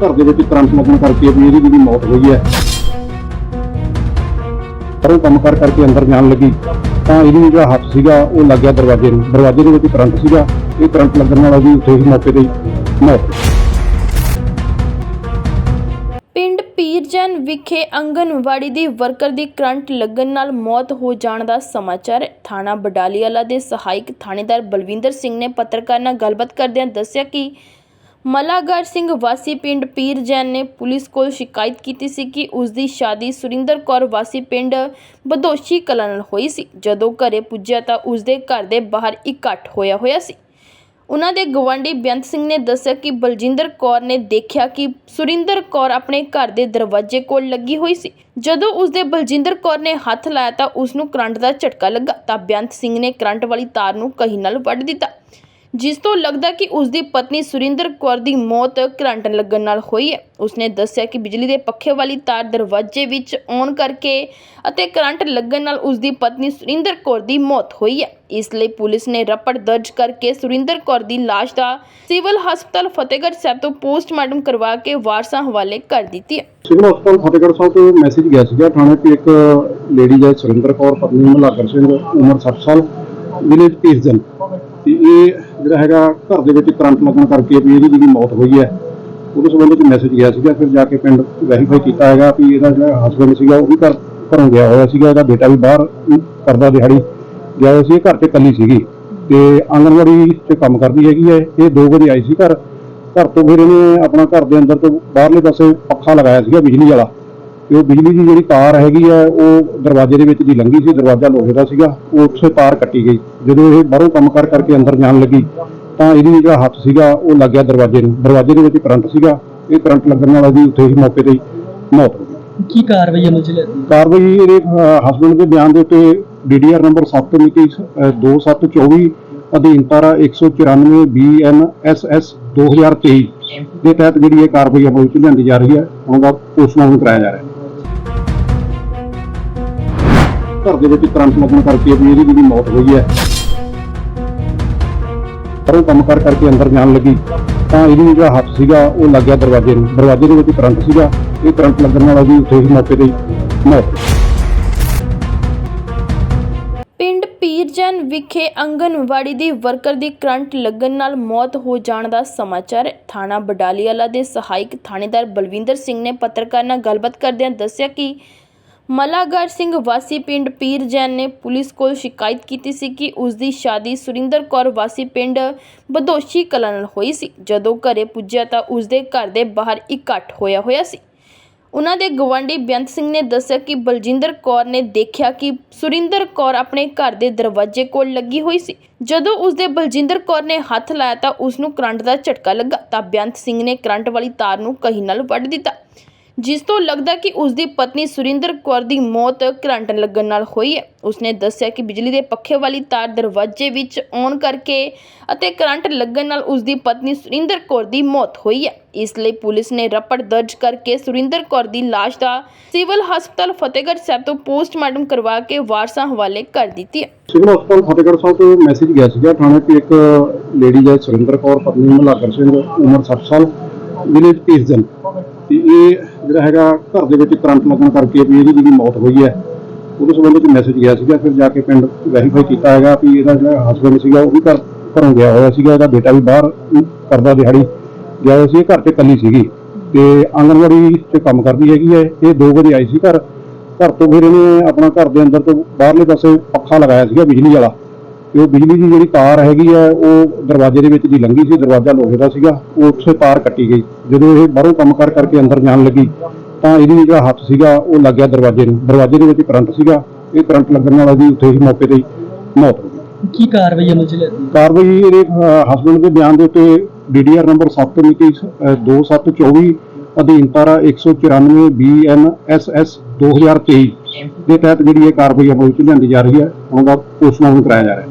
ਘਰ ਦੇ ਵਿੱਚ ਕਰੰਟ ਲੱਗਣ ਕਰਕੇ ਵੀ ਇਹਦੀ ਜਿਹੜੀ ਮੌਤ ਹੋਈ ਹੈ ਪਰ ਕੰਮ ਕਰ ਕਰਕੇ ਅੰਦਰ ਜਾਣ ਲੱਗੀ, ਤਾਂ ਇਹਦੀ ਜਿਹੜਾ ਹੱਥ ਸੀਗਾ, ਉਹ ਲੱਗ ਗਿਆ ਦਰਵਾਜ਼ੇ ਨੂੰ ਦਰਵਾਜ਼ੇ ਦੇ ਵਿੱਚ ਕਰੰਟ ਸੀਗਾ, ਇਹ ਕਰੰਟ ਲੱਗਣ ਨਾਲ ਉਹਦੀ ਉੱਥੇ ਹੀ ਮੌਕੇ ਤੇ ਮੌਤ ਪਿੰਡ ਪੀਰਜਨ ਵਿਖੇ ਆਂਗਨਵਾੜੀ ਦੀ ਵਰਕਰ ਦੀ ਕਰੰਟ ਲੱਗਣ ਨਾਲ ਮੌਤ ਹੋ ਜਾਣ ਦਾ ਸਮਾਚਾਰ ਹੈ। ਥਾਣਾ ਬਡਾਲੀਵਾਲਾ ਦੇ ਸਹਾਇਕ ਥਾਣੇਦਾਰ ਬਲਵਿੰਦਰ ਸਿੰਘ ਨੇ ਪੱਤਰਕਾਰ ਨਾਲ ਗੱਲਬਾਤ ਕਰਦਿਆਂ ਦੱਸਿਆ ਕਿ ਮਲਾਗੜ ਸਿੰਘ ਵਾਸੀ ਪਿੰਡ ਪੀਰ ਜੈਨ ਨੇ ਪੁਲਿਸ ਕੋਲ ਸ਼ਿਕਾਇਤ ਕੀਤੀ ਸੀ ਕਿ ਉਸ ਦੀ ਸ਼ਾਦੀ ਸੁਰਿੰਦਰ ਕੌਰ ਵਾਸੀ ਪਿੰਡ ਬਦੋਸ਼ੀ ਕਲਾਂ ਨਾਲ ਹੋਈ ਸੀ। ਜਦੋਂ ਘਰੇ ਪੁੱਜਿਆ ਤਾਂ ਉਸ ਦੇ ਘਰ ਦੇ ਬਾਹਰ ਇਕੱਠ ਹੋਇਆ ਹੋਇਆ ਸੀ। ਉਹਨਾਂ ਦੇ ਗਵਾਂਢੀ ਬੇਅੰਤ ਸਿੰਘ ਨੇ ਦੱਸਿਆ ਕਿ ਬਲਜਿੰਦਰ ਕੌਰ ਨੇ ਦੇਖਿਆ ਕਿ ਸੁਰਿੰਦਰ ਕੌਰ ਆਪਣੇ ਘਰ ਦੇ ਦਰਵਾਜ਼ੇ ਕੋਲ ਲੱਗੀ ਹੋਈ ਸੀ। ਜਦੋਂ ਉਸ ਦੇ ਬਲਜਿੰਦਰ ਕੌਰ ਨੇ ਹੱਥ ਲਾਇਆ ਤਾਂ ਉਸ ਨੂੰ ਕਰੰਟ ਦਾ ਝਟਕਾ ਲੱਗਾ ਤਾਂ ਬੇਅੰਤ ਸਿੰਘ ਨੇ ਕਰੰਟ ਵਾਲੀ ਤਾਰ ਨੂੰ ਕਹੀ ਨਾਲ ਵੱਢ ਦਿੱਤਾ। ਜਿਸ ਤੋਂ ਲੱਗਦਾ ਕਿ ਉਸ ਦੀ ਪਤਨੀ ਸੁਰਿੰਦਰ ਕੌਰ ਦੀ ਮੌਤ ਕਰੰਟ ਲੱਗਣ ਨਾਲ ਹੋਈ ਹੈ। ਉਸਨੇ ਦੱਸਿਆ ਕਿ ਬਿਜਲੀ ਦੇ ਪੱਖੇ ਵਾਲੀ ਤਾਰ ਦਰਵਾਜ਼ੇ ਵਿੱਚ ਆਨ ਕਰਕੇ ਅਤੇ ਕਰੰਟ ਲੱਗਣ ਨਾਲ ਉਸ ਦੀ ਪਤਨੀ ਸੁਰਿੰਦਰ ਕੌਰ ਦੀ ਮੌਤ ਹੋਈ ਹੈ। ਇਸ ਲਈ ਪੁਲਿਸ ਨੇ ਰਪੜ ਦਰਜ ਕਰਕੇ ਸੁਰਿੰਦਰ ਕੌਰ ਦੀ ਲਾਸ਼ ਦਾ ਸਿਵਲ ਹਸਪਤਾਲ ਫਤਿਹਗੜ੍ਹ ਸਾਹਿਬ ਤੋਂ ਪੋਸਟਮਾਰਟਮ ਕਰਵਾ ਕੇ ਵਾਰਸਾਂ ਹਵਾਲੇ ਕਰ ਦਿੱਤੀ ਹੈ। ਸਿਵਲ ਹਸਪਤਾਲ ਫਤਿਹਗੜ੍ਹ ਸਾਹਿਬ ਤੋਂ ਮੈਸੇਜ ਗਿਆ ਸੀਗਾ, ਥਾਣੇ ਤੇ ਇੱਕ ਲੇਡੀ ਹੈ ਸੁਰਿੰਦਰ ਕੌਰ, ਪਤਨੀ ਮਲਾਕਰ ਸਿੰਘ, ਉਮਰ 60 ਸਾਲ ਵਿਲੇਜ ਪੀਸਜਨ ਤੇ ਇਹ ਜਿਹੜਾ ਹੈਗਾ ਘਰ ਦੇ ਵਿੱਚ ਕਰੰਟ ਲੱਗਣ ਕਰਕੇ ਵੀ ਇਹਦੀ ਜਿਹੜੀ ਮੌਤ ਹੋਈ ਹੈ, ਉਹਦੇ ਸੰਬੰਧ ਵਿੱਚ ਮੈਸੇਜ ਗਿਆ ਸੀਗਾ, ਫਿਰ ਜਾ ਕੇ ਪਿੰਡ ਵੈਰੀਫਾਈ ਕੀਤਾ ਹੈਗਾ ਵੀ ਇਹਦਾ ਜਿਹੜਾ ਹਸਬੰਡ ਸੀਗਾ ਉਹ ਵੀ ਘਰ, ਘਰੋਂ ਗਿਆ ਹੋਇਆ ਸੀਗਾ ਇਹਦਾ ਬੇਟਾ ਵੀ ਬਾਹਰ ਕਰਦਾ ਦਿਹਾੜੀ ਗਿਆ ਹੋਇਆ ਸੀ, ਇਹ ਘਰ ਤੇ ਇਕੱਲੀ ਸੀਗੀ ਤੇ ਆਂਗਣਵਾੜੀ 'ਚ ਕੰਮ ਕਰਦੀ ਹੈਗੀ ਹੈ, ਇਹ 2 ਵਜੇ ਆਈ ਸੀ ਘਰ ਘਰ ਤੋਂ ਫਿਰ ਇਹਨੇ ਆਪਣਾ ਘਰ ਦੇ ਅੰਦਰ ਤੋਂ ਬਾਹਰਲੇ ਪਾਸੇ ਪੱਖਾ ਲਗਾਇਆ ਸੀਗਾ ਬਿਜਲੀ ਵਾਲਾ। ਤੇ ਉਹ ਬਿਜਲੀ ਦੀ ਜਿਹੜੀ ਤਾਰ ਹੈਗੀ ਆ ਉਹ ਦਰਵਾਜ਼ੇ ਦੇ ਵਿੱਚ ਦੀ ਲੰਗੀ ਸੀ ਦਰਵਾਜ਼ਾ ਲੋਹੇ ਦਾ ਸੀਗਾ ਉਹ ਉਸੇ ਤਾਰ ਕੱਟੀ ਗਈ। ਜਦੋਂ ਇਹ ਬਾਹਰੋਂ ਕੰਮ ਕਰ ਕਰਕੇ ਅੰਦਰ ਜਾਣ ਲੱਗੀ ਤਾਂ ਇਹਦੀ ਜਿਹੜਾ ਹੱਥ ਸੀਗਾ ਉਹ ਲੱਗ ਗਿਆ ਦਰਵਾਜ਼ੇ ਨੂੰ। ਦਰਵਾਜ਼ੇ ਦੇ ਵਿੱਚ ਕਰੰਟ ਸੀਗਾ ਇਹ ਕਰੰਟ ਲੱਗਣ ਨਾਲ ਉਹਦੀ ਉੱਥੇ ਹੀ ਮੌਕੇ ਤੇ ਹੀ ਮੌਤ ਹੋ ਗਈ। ਕੀ ਕਾਰਵਾਈ ਅਮਲ ਚ ਲੈਂਦੀ ਕਾਰਵਾਈ ਇਹਦੇ ਹਸਬੰਡ ਦੇ ਬਿਆਨ ਦੇ ਉੱਤੇ ਡੀਡੀਆਰ ਨੰਬਰ 7 ਮਿਤੀ ਅਹ, 2724 ਅਧੀਨ ਧਾਰਾ 194 ਬੀਐਨਐਸਐਸ 2023 ਦੇ ਤਹਿਤ ਜਿਹੜੀ ਇਹ ਕਾਰਵਾਈ ਅਮਲ ਵਿੱਚ ਲਿਆਂਦੀ ਜਾ ਰਹੀ ਹੈ ਉਹਦਾ ਪੋਸਟਮਾਰਟਮ ਕਰਾਇਆ ਜਾ ਰਿਹਾ ਹੈ। ਘਰ ਦੇ ਵਿੱਚ ਕਰੰਟ ਲੱਗਣ ਕਰਕੇ ਵੀ ਇਹਦੀ ਜਿਹੜੀ ਮੌਤ ਹੋਈ ਹੈ। ਪਰ ਕੰਮ ਕਰ ਕਰਕੇ ਅੰਦਰ ਜਾਣ ਲੱਗੀ। ਤਾਂ ਇਹਦੀ ਜਿਹੜਾ ਹੱਥ ਸੀਗਾ, ਉਹ ਲੱਗ ਦਰਵਾਜ਼ੇ ਨੂੰ। ਦਰਵਾਜ਼ੇ ਦੇ ਵਿੱਚ ਕਰੰਟ ਸੀਗਾ। ਇਹ ਕਰੰਟ ਲੱਗਣ ਨਾਲ ਉਹਦੀ ਉੱਥੇ ਹੀ ਮੌਕੇ ਤੇ ਮੌਤ ਪਿੰਡ ਪੀਰਜਨ ਵਿਖੇ ਆਂਗਨਵਾੜੀ ਦੀ ਵਰਕਰ ਦੀ ਕਰੰਟ ਲੱਗਣ ਨਾਲ ਮੌਤ ਹੋ ਜਾਣ ਦਾ ਸਮਾਚਾਰ ਹੈ। ਥਾਣਾ ਬਡਾਲੀਵਾਲਾ ਦੇ ਸਹਾਇਕ ਥਾਣੇਦਾਰ ਬਲਵਿੰਦਰ ਸਿੰਘ ਨੇ ਪੱਤਰਕਾਰ ਨਾਲ ਗੱਲਬਾਤ ਕਰਦਿਆਂ ਦੱਸਿਆ ਕਿ ਮਲਾਗੜ ਸਿੰਘ ਵਾਸੀ ਪਿੰਡ ਪੀਰ ਜੈਨ ਨੇ ਪੁਲਿਸ ਕੋਲ ਸ਼ਿਕਾਇਤ ਕੀਤੀ ਸੀ ਕਿ ਉਸ ਦੀ ਸ਼ਾਦੀ ਸੁਰਿੰਦਰ ਕੌਰ ਵਾਸੀ ਪਿੰਡ ਬਦੋਸ਼ੀ ਕਲਾਂ ਨਾਲ ਹੋਈ ਸੀ। ਜਦੋਂ ਘਰੇ ਪੁੱਜਿਆ ਤਾਂ ਉਸ ਦੇ ਘਰ ਦੇ ਬਾਹਰ ਇਕੱਠ ਹੋਇਆ ਹੋਇਆ ਸੀ। ਉਹਨਾਂ ਦੇ ਗਵਾਂਢੀ ਬੇਅੰਤ ਸਿੰਘ ਨੇ ਦੱਸਿਆ ਕਿ ਬਲਜਿੰਦਰ ਕੌਰ ਨੇ ਦੇਖਿਆ ਕਿ ਸੁਰਿੰਦਰ ਕੌਰ ਆਪਣੇ ਘਰ ਦੇ ਦਰਵਾਜ਼ੇ ਕੋਲ ਲੱਗੀ ਹੋਈ ਸੀ। ਜਦੋਂ ਉਸ ਦੇ ਬਲਜਿੰਦਰ ਕੌਰ ਨੇ ਹੱਥ ਲਾਇਆ ਤਾਂ ਉਸ ਨੂੰ ਕਰੰਟ ਦਾ ਝਟਕਾ ਲੱਗਾ ਤਾਂ ਬੇਅੰਤ ਸਿੰਘ ਨੇ ਕਰੰਟ ਵਾਲੀ ਤਾਰ ਨੂੰ ਕਹੀ ਨਾਲ ਵੱਢ ਦਿੱਤਾ। ਜਿਸ ਤੋਂ ਲੱਗਦਾ ਕਿ ਉਸ ਦੀ ਪਤਨੀ ਸੁਰਿੰਦਰ ਕੌਰ ਦੀ ਮੌਤ ਕਰੰਟ ਲੱਗਣ ਨਾਲ ਹੋਈ ਹੈ। ਉਸਨੇ ਦੱਸਿਆ ਕਿ ਬਿਜਲੀ ਦੇ ਪੱਖੇ ਵਾਲੀ ਤਾਰ ਦਰਵਾਜ਼ੇ ਵਿੱਚ ਆਨ ਕਰਕੇ ਅਤੇ ਕਰੰਟ ਲੱਗਣ ਨਾਲ ਉਸ ਦੀ ਪਤਨੀ ਸੁਰਿੰਦਰ ਕੌਰ ਦੀ ਮੌਤ ਹੋਈ ਹੈ। ਇਸ ਲਈ ਪੁਲਿਸ ਨੇ ਰਪੜ ਦਰਜ ਕਰਕੇ ਸੁਰਿੰਦਰ ਕੌਰ ਦੀ ਲਾਸ਼ ਦਾ ਸਿਵਲ ਹਸਪਤਾਲ ਫਤਿਹਗੜ੍ਹ ਸਾਹਿਬ ਤੋਂ ਪੋਸਟਮਾਰਟਮ ਕਰਵਾ ਕੇ ਵਾਰਸਾਂ ਹਵਾਲੇ ਕਰ ਦਿੱਤੀ ਹੈ। ਸਿਵਲ ਹਸਪਤਾਲ ਫਤਿਹਗੜ੍ਹ ਸਾਹਿਬ ਤੋਂ ਮੈਸੇਜ ਗਿਆ ਸੀਗਾ ਥਾਣੇ ਤੇ ਇੱਕ ਲੇਡੀ ਹੈ ਸੁਰਿੰਦਰ ਕੌਰ, ਪਤਨੀ ਮਲਾਕਰ ਸਿੰਘ, ਉਮਰ 60 ਸਾਲ ਵਿਲੇਜ ਪੀਸਜਨ ਤੇ ਇਹ ਜਿਹੜਾ ਹੈਗਾ ਘਰ ਦੇ ਵਿੱਚ ਕਰੰਟ ਲੱਗਣ ਕਰਕੇ ਵੀ ਇਹਦੀ ਜਿਹੜੀ ਮੌਤ ਹੋਈ ਹੈ, ਉਹਦੇ ਸੰਬੰਧ ਵਿੱਚ ਮੈਸੇਜ ਗਿਆ ਸੀਗਾ, ਫਿਰ ਜਾ ਕੇ ਪਿੰਡ ਵੈਰੀਫਾਈ ਕੀਤਾ ਹੈਗਾ ਵੀ ਇਹਦਾ ਜਿਹੜਾ ਹਸਬੰਡ ਸੀਗਾ, ਉਹ ਵੀ ਘਰ, ਘਰੋਂ ਗਿਆ ਹੋਇਆ ਸੀਗਾ ਇਹਦਾ ਬੇਟਾ ਵੀ ਬਾਹਰ ਕਰਦਾ ਦਿਹਾੜੀ, ਗਿਆ ਹੋਇਆ ਸੀ ਘਰ ਤੇ ਇਕੱਲੀ ਸੀਗੀ ਤੇ ਆਂਗਣਵਾੜੀ 'ਚ ਕੰਮ ਕਰਦੀ ਹੈਗੀ ਹੈ, ਇਹ 2 ਵਜੇ ਆਈ ਸੀ ਘਰ ਘਰ ਤੋਂ ਫਿਰ ਇਹਨੇ ਆਪਣਾ ਘਰ ਦੇ ਅੰਦਰ ਤੋਂ ਬਾਹਰਲੇ ਪਾਸੇ ਪੱਖਾ ਲਗਾਇਆ ਸੀਗਾ ਬਿਜਲੀ ਵਾਲਾ ਤੇ ਉਹ ਬਿਜਲੀ ਦੀ ਜਿਹੜੀ ਤਾਰ ਹੈਗੀ ਆ ਉਹ ਦਰਵਾਜ਼ੇ ਦੇ ਵਿੱਚ ਦੀ ਲੰਗੀ ਸੀ, ਦਰਵਾਜ਼ਾ ਲੋਹੇ ਦਾ ਸੀਗਾ, ਉਹ ਉਸੇ ਤਾਰ ਕੱਟੀ ਗਈ। ਜਦੋਂ ਇਹ ਬਾਹਰੋਂ ਕੰਮ ਕਰ ਕਰਕੇ ਅੰਦਰ ਜਾਣ ਲੱਗੀ ਤਾਂ ਇਹਦੀ ਜਿਹੜਾ ਹੱਥ ਸੀਗਾ ਉਹ ਲੱਗ ਗਿਆ ਦਰਵਾਜ਼ੇ ਨੂੰ। ਦਰਵਾਜ਼ੇ ਦੇ ਵਿੱਚ ਕਰੰਟ ਸੀਗਾ। ਇਹ ਕਰੰਟ ਲੱਗਣ ਨਾਲ ਉਹਦੀ ਉੱਥੇ ਹੀ ਮੌਕੇ ਤੇ ਹੀ ਮੌਤ ਹੋ ਗਈ। ਕੀ ਕਾਰਵਾਈ ਅਮਲ ਚ ਲੈਂਦੀ ਕਾਰਵਾਈ ਇਹਦੇ ਹਸਬੰਡ ਦੇ ਬਿਆਨ ਦੇ ਉੱਤੇ ਡੀਡੀਆਰ ਨੰਬਰ 7 ਮਿਤੀ ਅਹ, 2724 ਅਧੀਨ ਧਾਰਾ 194 ਬੀਐਨਐਸਐਸ 2023 ਦੇ ਤਹਿਤ ਜਿਹੜੀ ਇਹ ਕਾਰਵਾਈ ਅਮਲ ਵਿੱਚ ਲਿਆਂਦੀ ਜਾ ਰਹੀ ਹੈ ਉਹਦਾ ਪੋਸਟਮਾਰਟਮ ਕਰਾਇਆ ਜਾ ਰਿਹਾ ਹੈ।